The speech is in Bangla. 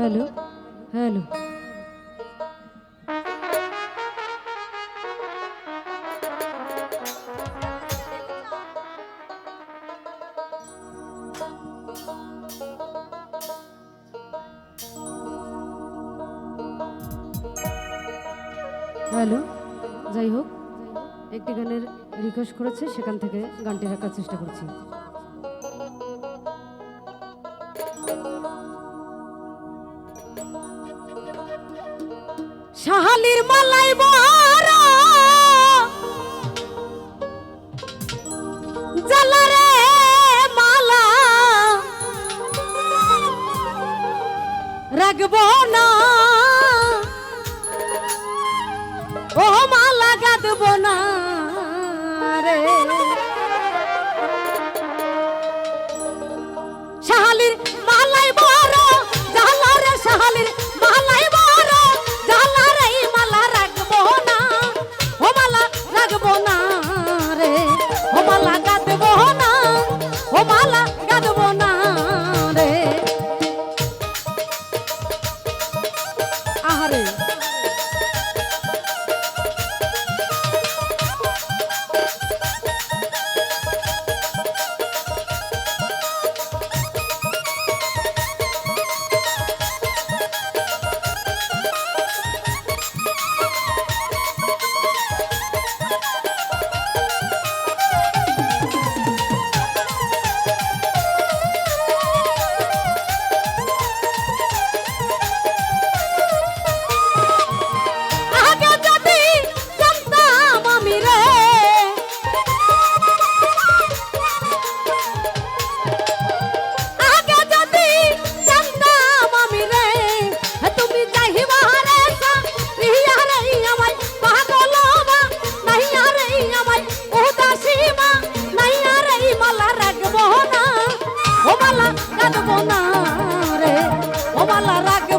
হ্যালো হ্যালো হ্যালো যাই হোক, একটি গানের রিকোয়েস্ট করেছে, সেখান থেকে গানটি রাখার চেষ্টা করছি। শাহালির মালাই বহারা। জালারে মালা। রাখব না। ও মালা গাঁদব না রে। মালা রাগ